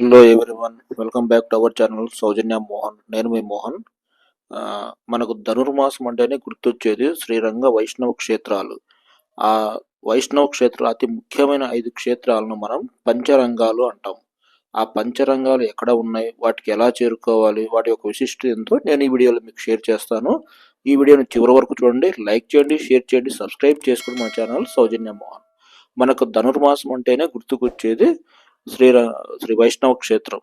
Hello everyone welcome back to our channel Soujanya Mohan నేను మీ మోహన్. మనకు ధనుర్మాసం అంటేనే గుర్తొచ్చేది శ్రీరంగ వైష్ణవ క్షేత్రాలు. ఆ వైష్ణవ క్షేత్రాలు అతి ముఖ్యమైన ఐదు క్షేత్రాలను మనం పంచరంగాలు అంటాం. ఆ పంచరంగాలు ఎక్కడ ఉన్నాయి? వాటికి ఎలా చేరుకోవాలి? వాటి యొక్క విశిష్టత ఎంతో నేను ఈ వీడియోలో మీకు షేర్ చేస్తాను. ఈ వీడియోని చివరి వరకు చూడండి లైక్ చేయండి షేర్ చేయండి సబ్స్క్రైబ్ చేసుకుని మన ఛానల్ సౌజన్య మోహన్. మనకు ధనుర్మాసం అంటేనే గుర్తుకొచ్చేది శ్రీ శ్రీ వైష్ణవ క్షేత్రం.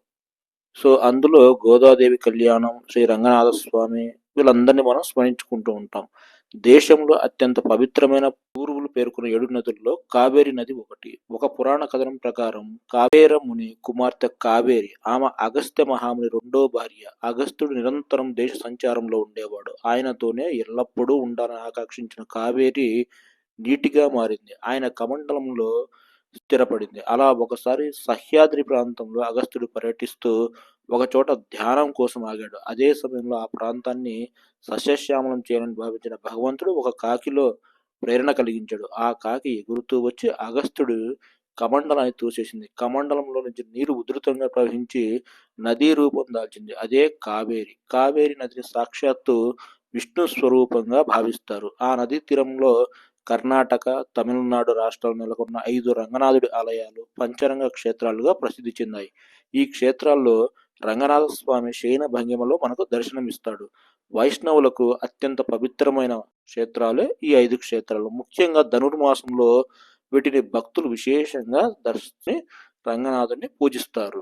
సో అందులో గోదాదేవి కళ్యాణం శ్రీ రంగనాథ స్వామి వీళ్ళందరినీ మనం స్మరించుకుంటూ ఉంటాం. దేశంలో అత్యంత పవిత్రమైన పూర్వులు పేర్కొన్న ఏడు నదుల్లో కావేరి నది ఒకటి. ఒక పురాణ కథనం ప్రకారం కావేర ముని కుమార్తె కావేరి ఆమె అగస్త్య మహాముని రెండో భార్య. అగస్త్యుడు నిరంతరం దేశ సంచారంలో ఉండేవాడు. ఆయనతోనే ఎల్లప్పుడూ ఉండాలని ఆకాంక్షించిన కావేరి నీటిగా మారింది. ఆయన కమండలంలో స్థిరపడింది. అలా ఒకసారి సహ్యాద్రి ప్రాంతంలో అగస్త్యుడు పర్యటిస్తూ ఒక చోట ధ్యానం కోసం ఆగాడు. అదే సమయంలో ఆ ప్రాంతాన్ని సస్యశ్యామలం చేయాలని భావించిన భగవంతుడు ఒక కాకిలో ప్రేరణ కలిగించాడు. ఆ కాకి ఎగురుతూ వచ్చి అగస్త్యుడు కమండలాన్ని తోసేసింది. కమండలంలో నుంచి నీరు ఉధృతంగా ప్రవహించి నదీ రూపం దాల్చింది. అదే కావేరి. కావేరి నదిని సాక్షాత్తు విష్ణు స్వరూపంగా భావిస్తారు. ఆ నదీ తీరంలో కర్ణాటక తమిళనాడు రాష్ట్రాలు నెలకొన్న ఐదు రంగనాథుడి ఆలయాలు పంచరంగ క్షేత్రాలుగా ప్రసిద్ధి చెందాయి. ఈ క్షేత్రాల్లో రంగనాథ స్వామి శయన భంగిమలో మనకు దర్శనమిస్తాడు. వైష్ణవులకు అత్యంత పవిత్రమైన క్షేత్రాలే ఈ ఐదు క్షేత్రాలు. ముఖ్యంగా ధనుర్మాసంలో వీటిని భక్తులు విశేషంగా దర్శించి రంగనాథుని పూజిస్తారు.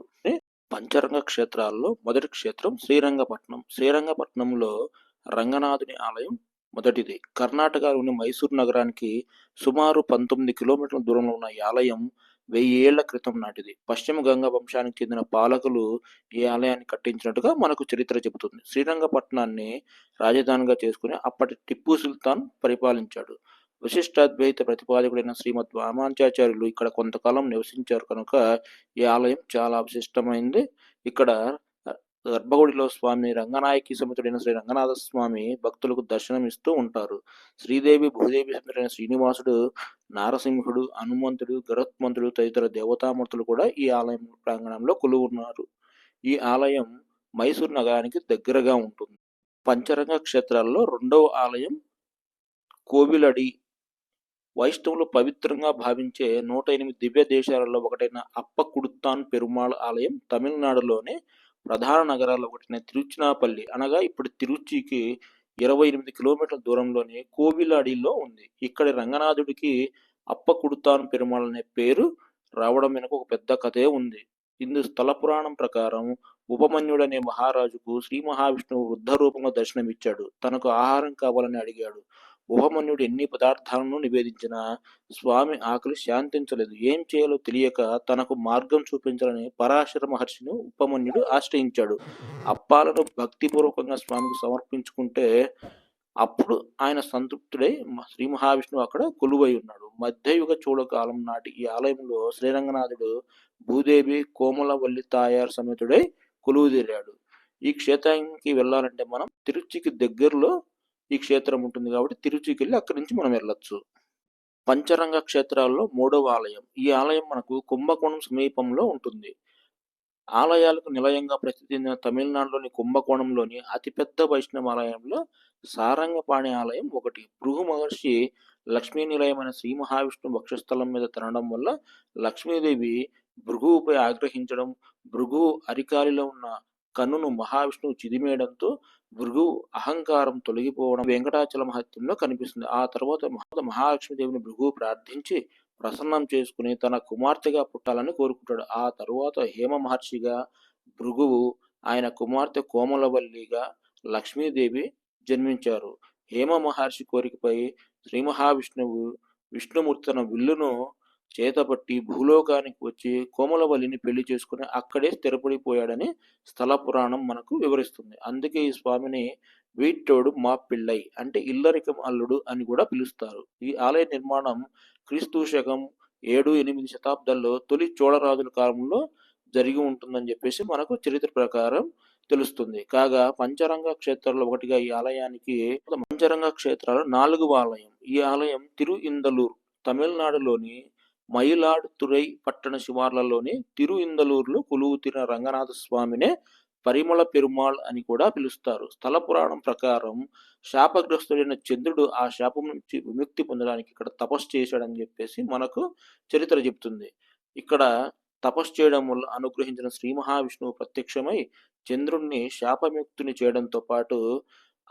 పంచరంగ క్షేత్రాల్లో మొదటి క్షేత్రం శ్రీరంగపట్నం. శ్రీరంగపట్నంలో రంగనాథుని ఆలయం మొదటిది కర్ణాటకలోని మైసూరు నగరానికి సుమారు పంతొమ్మిది కిలోమీటర్ల దూరంలో ఉన్న ఈ ఆలయం వెయ్యి ఏళ్ళ క్రితం నాటిది. పశ్చిమ గంగా వంశానికి చెందిన పాలకులు ఈ ఆలయాన్ని కట్టించినట్టుగా మనకు చరిత్ర చెబుతుంది. శ్రీరంగపట్నాన్ని రాజధానిగా చేసుకుని అప్పటి టిప్పు సుల్తాన్ పరిపాలించాడు. విశిష్టాద్వైత ప్రతిపాదకుడైన శ్రీమద్ వామాంచాచార్యులు ఇక్కడ కొంతకాలం నివసించారు కనుక ఈ ఆలయం చాలా విశిష్టమైంది. ఇక్కడ గర్భగుడిలో స్వామి రంగనాయకి సమేతుడైన శ్రీ రంగనాథ స్వామి భక్తులకు దర్శనమిస్తూ ఉంటారు. శ్రీదేవి భూదేవి సమేతుడైన శ్రీనివాసుడు నారసింహుడు హనుమంతుడు గరుత్మంతుడు తదితర దేవతామూర్తులు కూడా ఈ ఆలయం ప్రాంగణంలో కొలువున్నారు. ఈ ఆలయం మైసూరు నగరానికి దగ్గరగా ఉంటుంది. పంచరంగ క్షేత్రాల్లో రెండవ ఆలయం కోవిలడి. వైష్ణవులు పవిత్రంగా భావించే నూట ఎనిమిది దివ్య దేశాలలో ఒకటైన అప్పకుడుతాన్ పెరుమాళ్ ఆలయం తమిళనాడులోని ప్రధాన నగరాల్లో ఒకటిన తిరుచినాపల్లి. అనగా ఇప్పుడు తిరుచికి ఇరవై ఎనిమిది కిలోమీటర్ల దూరంలోని కోవిలాడిలో ఉంది. ఇక్కడి రంగనాథుడికి అప్పకుడుతాన్ పెరుమాళ్ అనే పేరు రావడం వెనుక ఒక పెద్ద కథే ఉంది. ఇందు స్థల పురాణం ప్రకారం ఉపమన్యుడనే మహారాజుకు శ్రీ మహావిష్ణువు వృద్ధ రూపంలో దర్శనమిచ్చాడు. తనకు ఆహారం కావాలని అడిగాడు. ఉపమన్యుడు ఎన్ని పదార్థాలను నివేదించినా స్వామి ఆకలి శాంతించలేదు. ఏం చేయాలో తెలియక తనకు మార్గం చూపించాలని పరాశర మహర్షిని ఉపమన్యుడు ఆశ్రయించాడు. అప్పాలను భక్తిపూర్వకంగా స్వామికి సమర్పించుకుంటే అప్పుడు ఆయన సంతృప్తుడై శ్రీ మహావిష్ణువు అక్కడ కొలువై ఉన్నాడు. మధ్యయుగ చూడకాలం నాటి ఈ ఆలయంలో శ్రీరంగనాథుడు భూదేవి కోమలవల్లి తాయారు సమేతుడై కొలువుదీరాడు. ఈ క్షేత్రానికి వెళ్ళాలంటే మనం తిరుచికి దగ్గరలో ఈ క్షేత్రం ఉంటుంది కాబట్టి తిరుచికి వెళ్ళి అక్కడి నుంచి మనం వెళ్ళొచ్చు. పంచరంగ క్షేత్రాల్లో మూడవ ఆలయం. ఈ ఆలయం మనకు కుంభకోణం సమీపంలో ఉంటుంది. ఆలయాలకు నిలయంగా ప్రసిద్ధి చెందిన తమిళనాడులోని కుంభకోణంలోని అతిపెద్ద వైష్ణవ ఆలయంలో సారంగపాణి ఆలయం ఒకటి. భృగు మహర్షి లక్ష్మీ నిలయమైన శ్రీ మహావిష్ణు వక్షస్థలం మీద తినడం వల్ల లక్ష్మీదేవి భృగువుపై ఆగ్రహించడం భృగు అరికాలిలో ఉన్న కన్నును మహావిష్ణువు చిదిమేయడంతో భృగు అహంకారం తొలగిపోవడం వెంకటాచల మహత్యంలో కనిపిస్తుంది. ఆ తర్వాత మహా మహాలక్ష్మీదేవిని భృగు ప్రార్థించి ప్రసన్నం చేసుకుని తన కుమార్తెగా పుట్టాలని కోరుకుంటాడు. ఆ తరువాత హేమ మహర్షిగా భృగువు ఆయన కుమార్తె కోమలవల్లిగా లక్ష్మీదేవి జన్మించారు. హేమ మహర్షి కోరికపై శ్రీ మహావిష్ణువు విష్ణుమూర్తి తన విల్లును చేతపట్టి భూలోకానికి వచ్చి కోమలవల్లిని పెళ్ళి చేసుకుని అక్కడే స్థిరపడిపోయాడని స్థల పురాణం మనకు వివరిస్తుంది. అందుకే ఈ స్వామిని వీట్టోడు మా పిళ్ళై అంటే ఇల్లరికం అల్లుడు అని కూడా పిలుస్తారు. ఈ ఆలయ నిర్మాణం క్రీస్తు శకం ఏడు ఎనిమిది శతాబ్దాల్లో తొలి చోళరాజుల కాలంలో జరిగి ఉంటుందని చెప్పేసి మనకు చరిత్ర ప్రకారం తెలుస్తుంది. కాగా పంచరంగ క్షేత్రాల్లో ఒకటిగా ఈ ఆలయానికి పంచరంగ క్షేత్రాలు నాలుగు ఆలయం. ఈ ఆలయం తిరు ఇందలూరు తమిళనాడులోని మయిలాడుతురై పట్టణ శివార్లలోని తిరు ఇందలూరులో కొలువుతీరిన రంగనాథ స్వామినే పరిమళ పెరుమాళ్ అని కూడా పిలుస్తారు. స్థల పురాణం ప్రకారం శాపగ్రస్తుడైన చంద్రుడు ఆ శాపం నుంచి విముక్తి పొందడానికి ఇక్కడ తపస్సు చేశాడని చెప్పేసి మనకు చరిత్ర చెప్తుంది. ఇక్కడ తపస్సు చేయడం వల్ల అనుగ్రహించిన శ్రీ మహావిష్ణువు ప్రత్యక్షమై చంద్రుణ్ణి శాపముక్తుని చేయడంతో పాటు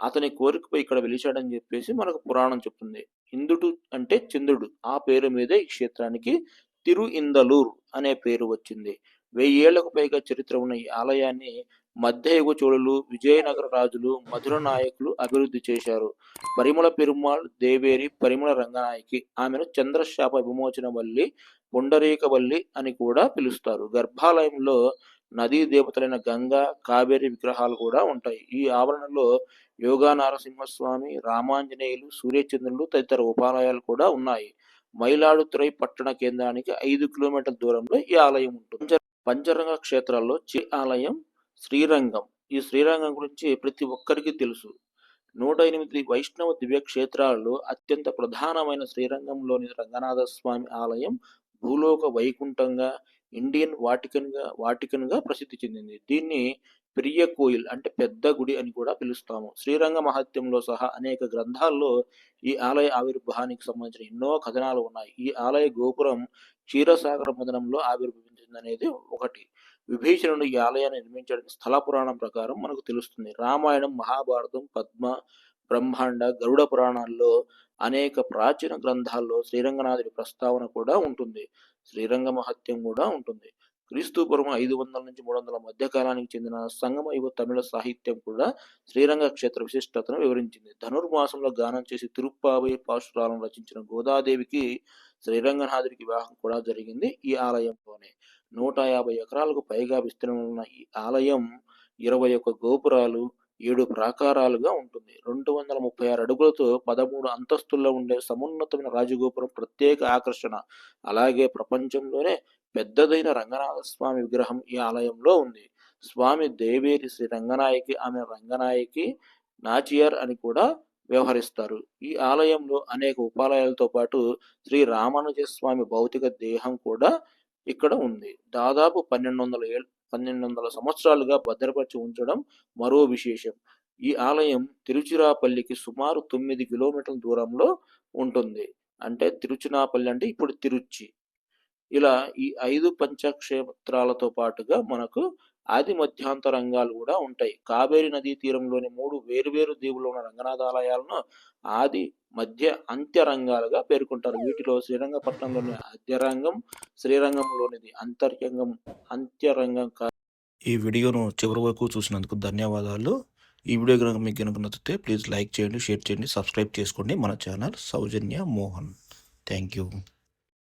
అతని కోరికపై ఇక్కడ వెలిచాడని చెప్పేసి మనకు పురాణం చెప్తుంది. ఇందుడు అంటే చంద్రుడు. ఆ పేరు మీదే ఈ క్షేత్రానికి తిరు ఇందలూర్ అనే పేరు వచ్చింది. వెయ్యేళ్ళకు పైగా చరిత్ర ఉన్న ఈ ఆలయాన్ని మధ్యయుగ చోళులు విజయనగర రాజులు మధుర నాయకులు అభివృద్ధి చేశారు. పరిమళ పెరుమాళ్ దేవేరి పరిమళ రంగనాయకి ఆమెను చంద్రశాప విమోచన వల్లి పుండరీకవల్లి అని కూడా పిలుస్తారు. గర్భాలయంలో నదీ దేవతలైన గంగా కావేరి విగ్రహాలు కూడా ఉంటాయి. ఈ ఆవరణలో యోగా నరసింహస్వామి రామాంజనేయులు సూర్యచంద్రులు తదితర ఉపాలయాలు కూడా ఉన్నాయి. మైలాడుతురై పట్టణ కేంద్రానికి ఐదు కిలోమీటర్ల దూరంలో ఈ ఆలయం ఉంటుంది. పంచరంగ క్షేత్రాల్లో చి ఆలయం శ్రీరంగం. ఈ శ్రీరంగం గురించి ప్రతి ఒక్కరికి తెలుసు. నూట ఎనిమిది వైష్ణవ దివ్య క్షేత్రాల్లో అత్యంత ప్రధానమైన శ్రీరంగంలోని రంగనాథ స్వామి ఆలయం భూలోక వైకుంఠంగా ఇండియన్ వాటికన్గా వాటికన్గా ప్రసిద్ధి చెందింది. దీన్ని పెరియ కోయిల్ అంటే పెద్ద గుడి అని కూడా పిలుస్తాము. శ్రీరంగ మహత్యంలో సహా అనేక గ్రంథాల్లో ఈ ఆలయ ఆవిర్భావానికి సంబంధించిన ఎన్నో కథనాలు ఉన్నాయి. ఈ ఆలయ గోపురం క్షీరసాగర మదనంలో ఆవిర్భవించింది అనేది ఒకటి. విభీషణుడు ఈ ఆలయాన్ని నిర్మించడానికి స్థల పురాణం ప్రకారం మనకు తెలుస్తుంది. రామాయణం మహాభారతం పద్మ బ్రహ్మాండ గరుడ పురాణాల్లో అనేక ప్రాచీన గ్రంథాల్లో శ్రీరంగనాథుడి ప్రస్తావన కూడా ఉంటుంది. శ్రీరంగ మహత్యం కూడా ఉంటుంది. క్రీస్తు పూర్వం ఐదు వందల నుంచి మూడు వందల మధ్య కాలానికి చెందిన సంగమ యువ తమిళ సాహిత్యం కూడా శ్రీరంగ క్షేత్ర విశిష్టతను వివరించింది. ధనుర్మాసంలో గానం చేసి తిరుప్పావై పాశురాలను రచించిన గోదాదేవికి శ్రీరంగనాథుడికి వివాహం కూడా జరిగింది ఈ ఆలయంలోనే. నూట యాభై ఎకరాలకు పైగా విస్తీర్ణం ఉన్న ఈ ఆలయం ఇరవై ఒక్క గోపురాలు ఏడు ప్రాకారాలుగా ఉంటుంది. రెండు వందల ముప్పై ఆరు అడుగులతో పదమూడు అంతస్తుల్లో ఉండే సమున్నతమైన రాజగోపురం ప్రత్యేక ఆకర్షణ. అలాగే ప్రపంచంలోనే పెద్దదైన రంగనాథ స్వామి విగ్రహం ఈ ఆలయంలో ఉంది. స్వామి దేవేరి శ్రీ రంగనాయకి ఆమె రంగనాయకి నాచియర్ అని కూడా వ్యవహరిస్తారు. ఈ ఆలయంలో అనేక ఉపాలయాలతో పాటు శ్రీ రామానుజ స్వామి భౌతిక దేహం కూడా ఇక్కడ ఉంది. దాదాపు పన్నెండు వందల ఏళ్ళ పన్నెండు వందల సంవత్సరాలుగా భద్రపరిచి ఉంచడం మరో విశేషం. ఈ ఆలయం తిరుచిరాపల్లికి సుమారు తొమ్మిది కిలోమీటర్ల దూరంలో ఉంటుంది. అంటే తిరుచినాపల్లి అంటే ఇప్పుడు తిరుచి. ఇలా ఈ ఐదు పంచక్షేత్రాలతో పాటుగా మనకు ఆది మధ్యాంత రంగాలు కూడా ఉంటాయి. కావేరి నదీ తీరంలోని మూడు వేరువేరు దీవులు ఉన్న రంగనాథాలయాలను ఆది మధ్య అంత్య రంగాలుగా పేర్కొంటారు. వీటిలో శ్రీరంగపట్నంలోని ఆద్యరంగం శ్రీరంగంలోనిది అంతర్యంగం అంత్యరంగం ఈ వీడియోను చివరి వరకు చూసినందుకు ధన్యవాదాలు. ఈ వీడియో కనుక మీకు కనుక నచ్చితే ప్లీజ్ లైక్ చేయండి షేర్ చేయండి సబ్స్క్రైబ్ చేసుకోండి. మన channel Soujanya Mohan. Thank you.